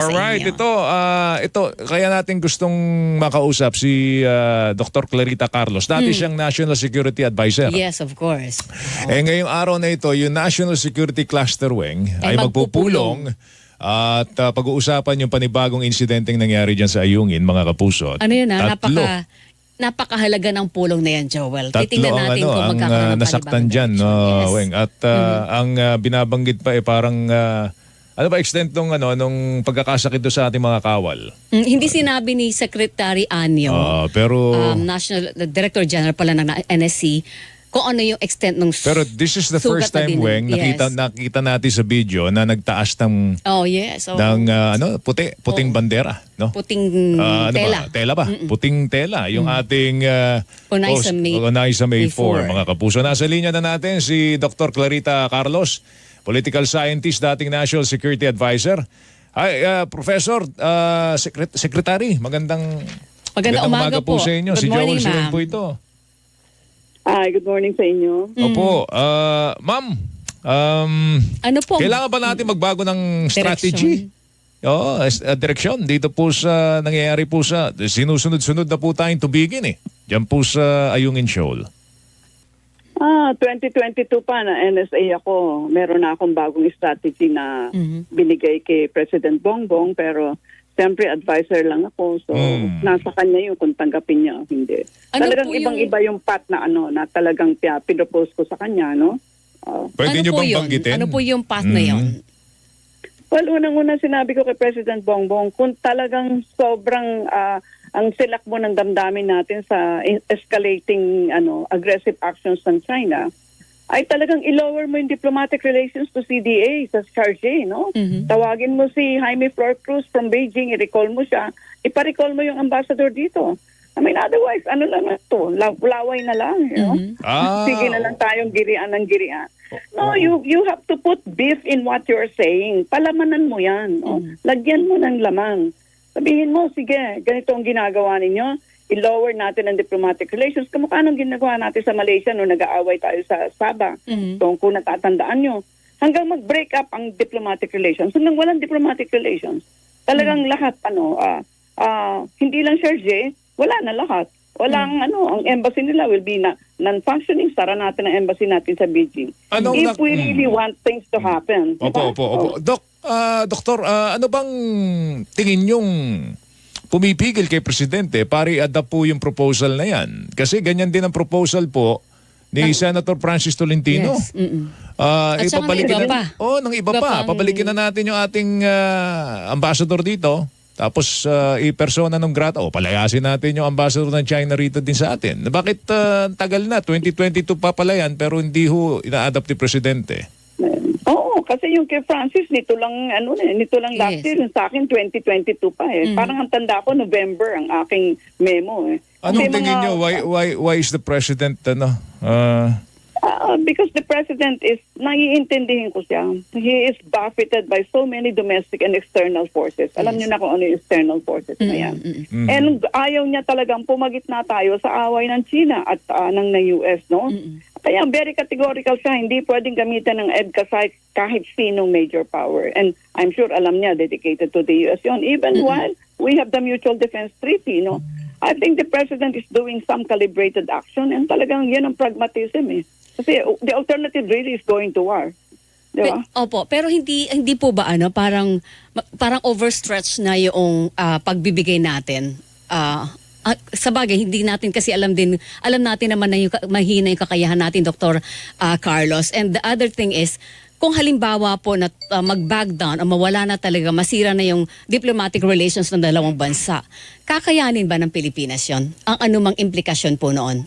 Alright, inyo. ito, ah, ito, kaya natin gustong makausap si ah, Dr. Clarita Carlos. Dati siyang National Security Advisor. Hmm. Yes, of course. Eh ngayong araw na ito, yung National Security Cluster Wing ay, Ay magpupulong at ah, pag-uusapan yung panibagong insidenteng nangyari dyan sa Ayungin, mga kapuso. Ano yun Tatlo. ha? Napaka, napakahalaga ng pulong na yan, Joel. Tatlo Titingnan ang, natin ano, kung ang magkakaroon ng nasaktan panibagong dyan, direction. no, Yes. Mm-hmm. Weng. At ah, ang ah, binabanggit pa eh parang, ah, ano ba extent nung, ano, nung pagkakasakit doon sa ating mga kawal? Mm, hindi sinabi ni Secretary Anyo, Ah, pero... um, National the Director General pala ng NSC, kung ano yung extent ng Pero this is the sugat first time, na din- Weng, nakita, Yes. nakita natin sa video na nagtaas ng, Oh, yes. Oh, ng ah, ano, puti, puting Oo. bandera. No? puting Ah, ano tela. Ba? Tela ba? Puting tela. Yung ating uh, Unay sa May- Unay sa May 4, May 4. mga kapuso. Nasa linya na natin si Dr. Clarita Carlos, political scientist, dating National Security Advisor. Hi, ah, Professor, ah, Secret- Secretary, magandang, Magandang umaga po. po. sa inyo. Good si Joel morning, Siren ma'am. po ito. Hi, good morning sa inyo. Opo. ah, ma'am, um, Ano po? kailangan ba natin magbago ng strategy? Oo, es- uh, direksyon. Dito po sa nangyayari po sa sinusunod-sunod na po tayong tubigin eh. Diyan po sa Ayungin Shoal. Ah, 2022 pa na NSA ako. Meron na akong bagong strategy na Mhm. binigay kay President Bongbong pero siyempre advisor lang ako. So Mm. nasa kanya yung kung tanggapin niya o hindi. Ano talagang po yung- ibang-iba yung path na ano na talagang pia- pinopose ko sa kanya, no? Ah, Pwede ano po bang yun? banggitin? Ano po yung path na yun? Mhm. Well, unang-una sinabi ko kay President Bongbong, kung talagang sobrang ah, ang silak mo ng damdamin natin sa escalating ano aggressive actions ng China, ay talagang i-lower mo yung diplomatic relations to CDA sa Charge, no? Mhm. Tawagin mo si Jaime Flor Cruz from Beijing, i-recall mo siya, ipa-recall mo yung ambassador dito. I mean, otherwise, ano lang na to, la- laway na lang, you know? Mhm. Ah, Sige na lang tayong girian ng girian. No, you you have to put beef in what you're saying. Palamanan mo yan. No? Lagyan mo ng laman. Sabihin mo, sige, ganito ang ginagawa ninyo. I-lower natin ang diplomatic relations. Kamukha nung ginagawa natin sa Malaysia nung nag-aaway tayo sa Sabah. Mhm. So, kung natatandaan nyo, hanggang mag-break up ang diplomatic relations. Hanggang walang diplomatic relations. Talagang lahat, ano, ah, ah, hindi lang Sergey, wala na lahat. Walang, ano, ang embassy nila will be na, non-functioning. Sara natin ang embassy natin sa Beijing. Anong If nak- we really want things to happen. Opo, opo, opo. Dok, ah, doktor, ah, ano bang tingin yung pumipigil kay Presidente para i-adapt po yung proposal na yan? Kasi ganyan din ang proposal po ni Senator Francis Tolentino. Yes. Mhm. Ah, At saka ng ipabalikin iba na, pa. Oh, ng iba, Iba pa. pa ang- Pabalikin na natin yung ating ah, ambassador dito. Tapos uh, i-persona ng grata. O palayasin natin yung ambassador ng China rito din sa atin. Bakit ah, tagal na? 2022 pa pala yan pero hindi ho ina-adapt ni Presidente. Oo, kasi yung kay Francis, nito lang, ano, eh, nito lang last Yes. year, yung sa akin, 2022 pa eh. Mm. Parang ang tanda ko, November, ang aking memo eh. Anong Kasi tingin mga- nyo? Why, why, why is the President ano? ah, Ah, because the president is, naiintindihin ko siya. He is buffeted by so many domestic and external forces. Alam niyo na kung ano yung external forces na yan. mm. And ayaw niya talagang pumagit na tayo sa away ng China at ah, ng, ng US, no? Kaya very categorical siya, hindi pwedeng gamitan ng EDCA site kahit sinong major power. And I'm sure alam niya, dedicated to the US yun. Even while we have the Mutual Defense Treaty, no? I think the president is doing some calibrated action and talagang yan ang pragmatism eh. Kasi uh, the alternative really is going to war. Di? Pe- Opo, pero hindi hindi po ba ano parang parang overstretch na yung ah, pagbibigay natin. Ah, ah, sa bagay, hindi natin kasi alam din, alam natin naman na yung ka- mahina yung kakayahan natin, Dr. ah, Carlos. And the other thing is, kung halimbawa po na ah, mag-back down o mawala na talaga, masira na yung diplomatic relations ng dalawang bansa, kakayanin ba ng Pilipinas yon? Ang anumang implikasyon po noon?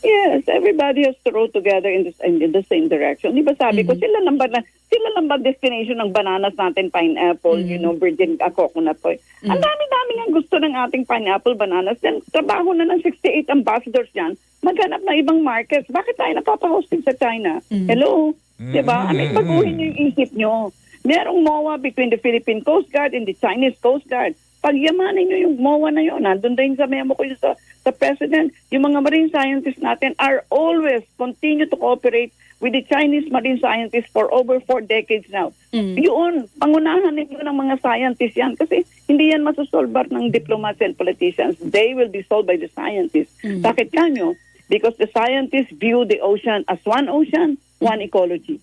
Yes, everybody has to row together in, this, in, the same direction. Di ba sabi ko, sila lang ba, na, sila lang ba destination ng bananas natin, pineapple, you know, virgin uh, coconut po. Ang dami-dami nga gusto ng ating pineapple, bananas. Then, trabaho na ng 68 ambassadors yan, maghanap na ibang markets. Bakit tayo napapahosting sa China? Hello? Di ba? I mean, baguhin niyo yung isip niyo. Merong MOA between the Philippine Coast Guard and the Chinese Coast Guard. Pagyamanin niyo yung MOA na yun. Nandun din sa memo ko sa, sa President. Yung mga marine scientists natin are always continue to cooperate with the Chinese marine scientists for over four decades now. Mm. Yun, pangunahan ninyo ng mga scientists yan kasi hindi yan masusolbar ng diplomats and politicians. They will be solved by the scientists. Mm. Bakit kanyo? Because the scientists view the ocean as one ocean, one ecology.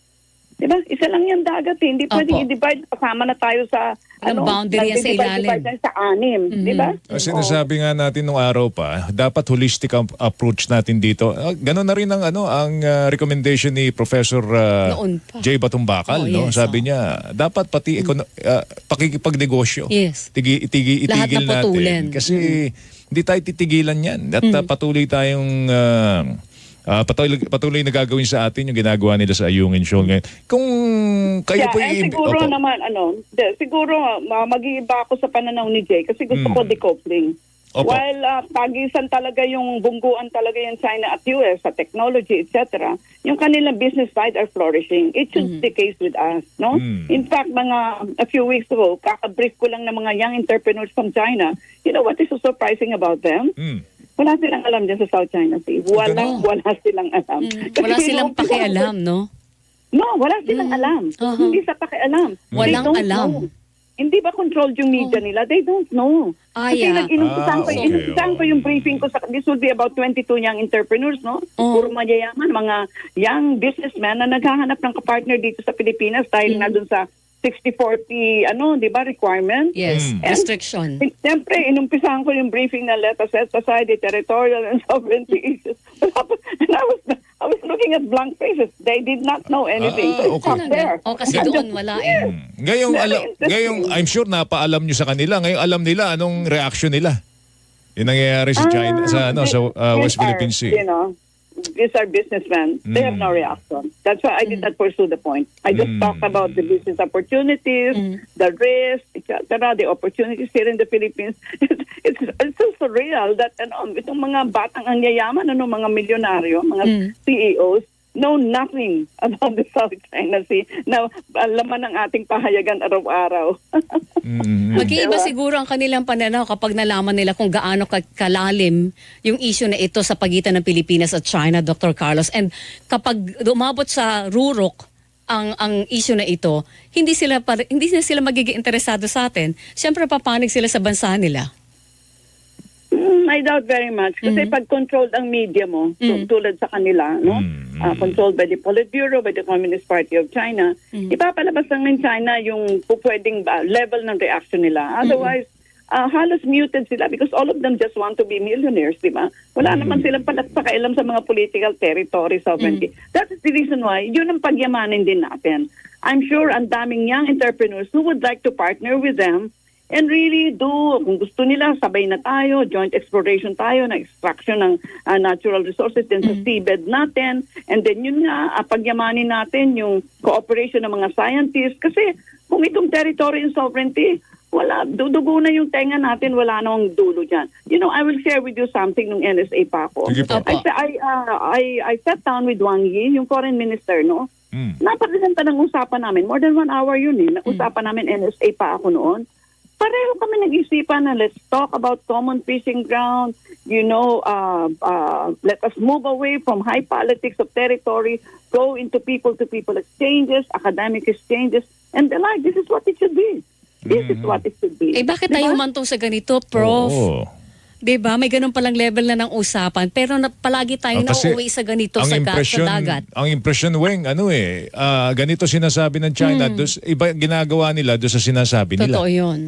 Diba? Isa lang yung dagat eh. Hindi Opo. pwedeng i-divide. Kasama na tayo sa Walang boundary yan sa nagdi-divide- ilalim. divide sa anim. Mhm. Diba? Ang sinasabi nga natin nung araw pa, dapat holistic ang approach natin dito. Ah, Ganon na rin ang ano ang ah, recommendation ni Professor ah, Noon pa. Jay Batumbakal, Oh, no? yes, Sabi oh. niya, dapat pati ekono- ah, pakikipagnegosyo. Yes. Tigi, itigi, Lahat itigil na putulin. natin. Kasi hindi tayo titigilan yan. At ah, patuloy tayong ah, ah, patuloy, patuloy na gagawin sa atin yung ginagawa nila sa Ayungin Shoal ngayon. Kung kayo yeah, po i- siguro Opo. naman, ano, de, siguro uh, mag-iiba ako sa pananaw ni Jay kasi gusto Mm. ko decoupling. Opo. While uh, tagisan talaga yung bungguan talaga yung China at US sa technology, etc., yung kanilang business side are flourishing. It should be the case with us, no? Mm. In fact, mga a few weeks ago, kakabrief ko lang ng mga young entrepreneurs from China. You know what is so surprising about them? Mm. Wala silang alam dyan sa South China Sea. Wala, Ganun. wala silang alam. Mm. Kasi Wala silang ko- pakialam, no? No, wala silang Mm. alam. Aha. Hindi sa pakialam. They Walang don't alam. know. Hindi ba controlled yung media nila? They don't know. Ah, Kasi yeah. nag-inumpisahan ko, Ah, okay, inumpisahan ko yung briefing ko sa, this will be about 22 young entrepreneurs, no? Oh. Puro mayayaman, mga young businessmen na naghahanap ng kapartner dito sa Pilipinas dahil Mm. na dun sa 60-40, ano, di ba, requirement? Yes, Mm. restriction. Siyempre, inumpisahan ko yung briefing na let us set aside the territorial and sovereignty issues. and I was, I was looking at blank faces. They did not know anything. Ah, so it's okay. not there. O kasi doon wala eh. Mm. Ngayong, alam, ngayong I'm sure napaalam nyo sa kanila. Ngayong alam nila anong reaction nila. Yung nangyayari sa China, sa, ano, sa uh, West Philippine Sea. You know, these are businessmen. They have no Mm. reaction. That's why I did not pursue the point. I just Mm. talked about the business opportunities, Mm. the risk, etc., the opportunities here in the Philippines. It's, it's, it's so surreal that ano, itong mga batang ang yayaman, ano, mga milyonaryo, mga Mm. CEOs, know nothing about the South China Sea na laman ng ating pahayagan araw-araw. Mm. Mag-iiba Diba? siguro ang kanilang pananaw kapag nalaman nila kung gaano ka- kalalim yung issue na ito sa pagitan ng Pilipinas at China, Dr. Carlos. And kapag umabot sa rurok ang ang issue na ito, hindi sila pa, hindi na sila magiging interesado sa atin. Siyempre papanig sila sa bansa nila. Mm, I doubt very much. Kasi Mhm. pag controlled ang media mo, tu- Mm. tulad sa kanila, no? Mm. Ah, controlled by the Politburo, by the Communist Party of China, Mm. ipapalabas lang ng China yung pu- pwedeng ah, level ng reaction nila. Otherwise, ah, halos muted sila because all of them just want to be millionaires, di ba? Wala naman silang palat pakailam sa mga political territory sovereignty. That's the reason why, yun ang pagyamanin din natin. I'm sure ang daming young entrepreneurs who would like to partner with them and really do, kung gusto nila, sabay na tayo, joint exploration tayo, na extraction ng ah, natural resources din sa seabed natin. And then yun nga, ah, pagyamanin natin yung cooperation ng mga scientists. Kasi kung itong territory and sovereignty, wala, dudugo na yung tenga natin, wala namang dulo dyan. You know, I will share with you something nung NSA pa ako. I, I, ah, I, I sat down with Wang Yi, yung foreign minister, no? Mm. Napakaganda ng usapan namin. More than one hour yun eh. Usapan namin NSA pa ako noon. Pareho kami nag-isipan na let's talk about common fishing ground. You know, uh, uh, let us move away from high politics of territory, go into people-to-people exchanges, academic exchanges, and the like. This is what it should be. This is what it should be. Eh bakit Diba? tayo humantong sa ganito, Prof? Oo. 'Di ba? May ganun palang level na ng usapan pero na, palagi tayong Ah, kasi nauuwi sa ganito ang sa, ga- sa impression, dagat. ang impression weng ano eh, ah, ganito sinasabi ng China, dus, iba ginagawa nila do sa sinasabi nila. Hmm. Totoo 'yun.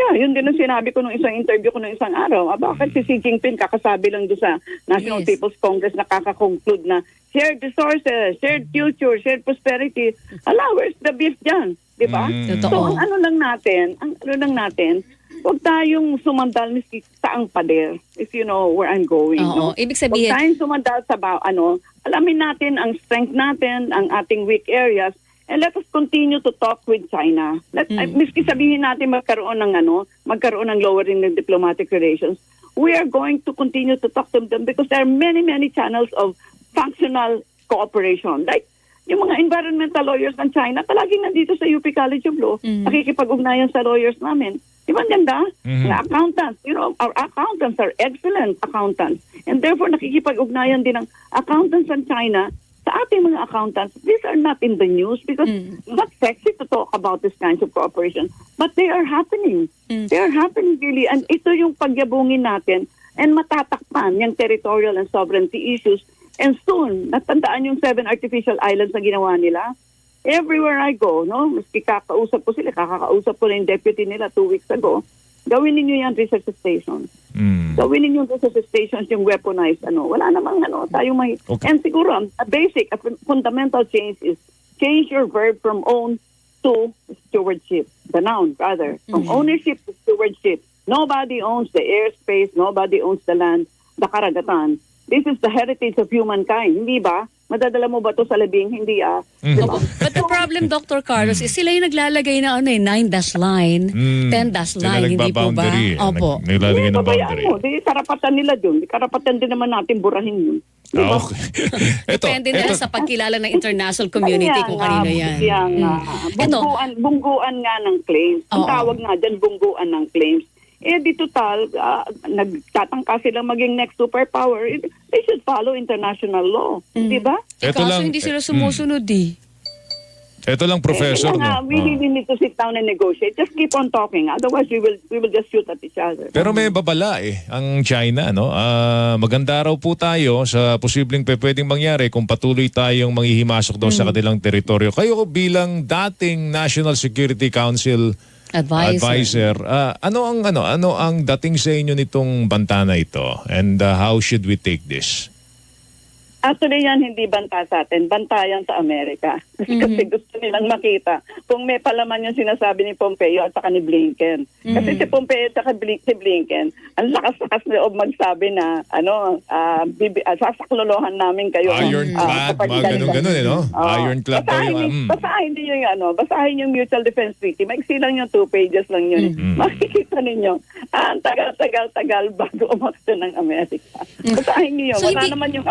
Yeah, yun din ang sinabi ko nung isang interview ko nung isang araw. Ah, bakit si Xi Jinping kakasabi lang doon sa National Yes. People's Congress na kakakonclude na shared resources, shared future, shared prosperity. Ala, where's the beef dyan? Di ba? Mm. Totoo. So, ang ano lang natin, ang ano lang natin, huwag tayong sumandal ni sa ang pader, if you know where I'm going. Oo, no? ibig Huwag sabihin, tayong sumandal sa ba, ano, alamin natin ang strength natin, ang ating weak areas, and let us continue to talk with China. Let, Mm. uh, miski sabihin natin magkaroon ng ano, magkaroon ng lowering ng diplomatic relations, we are going to continue to talk to them because there are many, many channels of functional cooperation. Like, yung mga environmental lawyers ng China, palaging nandito sa UP College of Law, Mm. nakikipag-ugnayan sa lawyers namin. Di ba ang ganda? Mhm. Mga accountants, you know, our accountants are excellent accountants. And therefore, nakikipag-ugnayan din ng accountants ng China sa ating mga accountants, these are not in the news because Mm. it's not sexy to talk about these kinds of cooperation. But they are happening. Mm. They are happening really. And ito yung pagyabungin natin and matatakpan yung territorial and sovereignty issues. And soon, natandaan yung seven artificial islands na ginawa nila. Everywhere I go, no, maski kakausap ko sila, kakakausap ko na yung deputy nila two weeks ago, gawin ninyo yan research station. Mm. Gawin ninyo research stations yung weaponized, ano, wala namang ano, tayo may, Okay. and siguro, a basic, a fun- fundamental change is change your verb from own to stewardship, the noun rather, from ownership to stewardship. Nobody owns the airspace, nobody owns the land, the karagatan. This is the heritage of humankind, hindi ba? Madadala mo ba to sa labing? Hindi ah. Mm. Di ba? But the problem, Dr. Carlos, is sila yung naglalagay na ano eh, 9-dash line, Mm. 10-dash Sila line, hindi po ba? eh. Opo. Nag- Naglalagay ng babayaan boundary. mo. Di karapatan nila dun. Di karapatan din naman natin burahin yun. Di Ah, ba? okay. ito, Depende na ito, sa pagkilala ng international community Kaya kung nga, kanino yan. Kaya nga. Mm. Ito, Bungguan, bungguan nga ng claims. Ang Oo. tawag nga dyan, bungguan ng claims. Eh di total, ah, nagtatangka silang maging next superpower. Eh, They should follow international law. Mm. Di ba? eh, kaso lang, hindi sila eh, sumusunod eh. ito lang, Professor. Eh, nga, no? we Ah. really need to sit down and negotiate. Just keep on talking. Otherwise, we will we will just shoot at each other. Pero may babala eh, ang China. No? Ah, maganda raw po tayo sa posibleng pwedeng mangyari kung patuloy tayong manghihimasok daw sa kanilang teritoryo. Kayo bilang dating National Security Council Advisor. advisor, ah, ano ang ano ano ang dating sa inyo nitong banta na ito and ah, how should we take this? Actually, yan hindi banta sa atin. Banta yan sa Amerika. Kasi gusto nilang makita kung may palaman yung sinasabi ni Pompeo at saka ni Blinken. Kasi si Pompeo at saka Blin- si Blinken, ang lakas-lakas loob magsabi na, ano, ah, bibi, ah, sasaklolohan namin kayo. Ironclad, kapag mga ganun-ganun eh, no? Oo. Ironclad daw basahin, yung, mm. basahin niyo yung ano, basahin yung Mutual Defense Treaty. Maiksi lang yung two pages lang yun. Mm. Makikita ninyo, ah, ang tagal-tagal-tagal bago umakto ng Amerika. Basahin niyo yun. So, Wala hindi- naman yung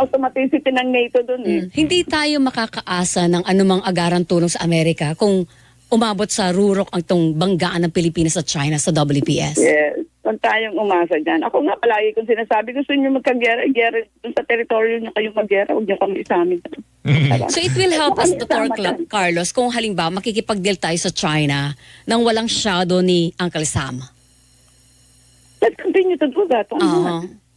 automaticity ng NATO dun eh. Mm. Hindi tayo makakaasa ng anumang agarang tulong sa Amerika kung umabot sa rurok ang itong banggaan ng Pilipinas at China sa WPS. Yes. Kung tayong umasa dyan. Ako nga palagi kong sinasabi, gusto niyo magkagera, gera dun sa teritoryo niyo kayong maggera, huwag niyo kami sa amin. Diba? So it will help us, Dr. Carlos, kung halimbawa makikipag-deal tayo sa China nang walang shadow ni Uncle Sam. Let's continue to do that. Not?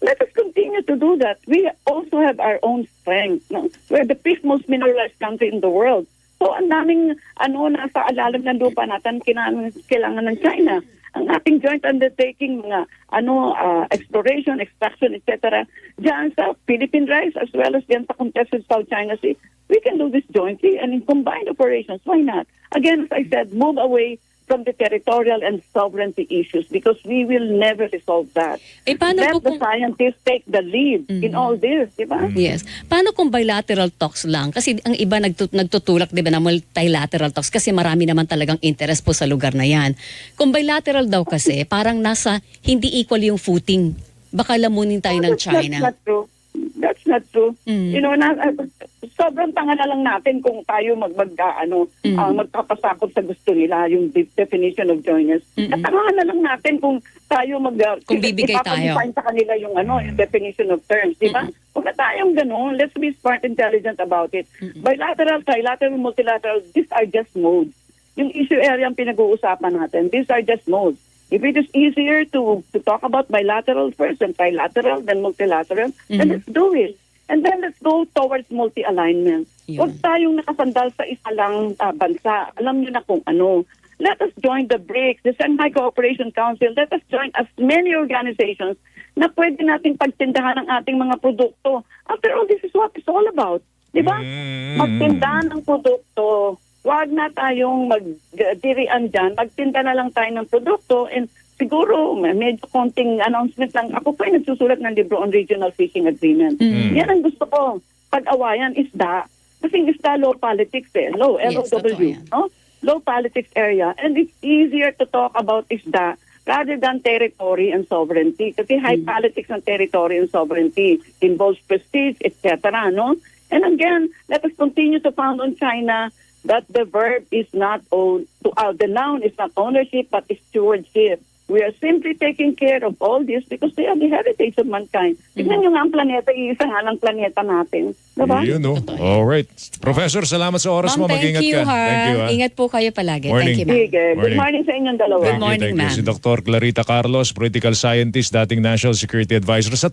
Let us continue to do that. We also have our own strength. No? We're the fifth most mineralized country in the world. So ang daming ano nasa alalim ng lupa natin kailangan, ng China. Ang ating joint undertaking mga ano ah, exploration, extraction, etc. Diyan sa Philippine rice as well as diyan sa contested South China Sea. We can do this jointly and in combined operations. Why not? Again, as I said, move away from the territorial and sovereignty issues because we will never resolve that. Eh paano Let po the kung... scientists take the lead in all this, di ba? Yes. Paano kung bilateral talks lang? Kasi ang iba nagtut- nagtutulak, di ba, na multilateral talks kasi marami naman talagang interest po sa lugar na yan. Kung bilateral daw kasi, parang nasa hindi equal yung footing. Baka lamunin tayo ng That's- China. That's not true. That's not true. Mm. You know, na, uh, sobrang tanga na lang natin kung tayo mag, mag ah, ano, Mm. ah, magpapasakot sa gusto nila, yung de- definition of joiners. Mm-mm. At tangahan na lang natin kung tayo mag... ah, Kung bibigay ipapag-define sa kanila yung, ano, yung definition of terms, di ba? Huwag na tayong gano'n. Let's be smart, intelligent about it. Bilateral, trilateral, multilateral, these are just modes. Yung issue area ang pinag-uusapan natin, these are just modes. If it is easier to to talk about bilateral first and trilateral then multilateral, then Mhm. let's do it. And then let's go towards multi-alignment. Huwag tayong nakasandal sa isa lang ah, bansa. Alam niyo na kung ano. Let us join the BRICS, the Shanghai Cooperation Council. Let us join as many organizations na pwede nating pagtindahan ang ating mga produkto. After all, this is what it's all about. Di ba? Mm. Magtinda ng produkto. Huwag na tayong magdirian dyan. Magtinda na lang tayo ng produkto and siguro may- medyo konting announcement lang. Ako po ay nagsusulat ng libro on regional fishing agreement. Mm. Yan ang gusto ko. Pag-awayan, isda. Kasi isda low politics eh. Low, Yes, L-O-W. yan. no? Low politics area. And it's easier to talk about isda rather than territory and sovereignty. Kasi high politics ng territory and sovereignty involves prestige, etc. No? And again, let us continue to found on China that the verb is not own, to, uh, the noun is not ownership but stewardship. We are simply taking care of all this because they are the heritage of mankind. Tignan nyo nga ang planeta, iisa nga lang planeta natin. Diba? Yun, no? Alright. Professor, salamat sa oras mo. Ma'am, Mag-ingat thank you, ka. ha. Thank you, ha. Ingat po kayo palagi. Morning. Thank you, ma'am. Sige. Good Morning. morning sa inyong dalawa. Thank you, morning, thank you. ma'am. Si Dr. Clarita Carlos, political scientist, dating National Security Advisor. Sa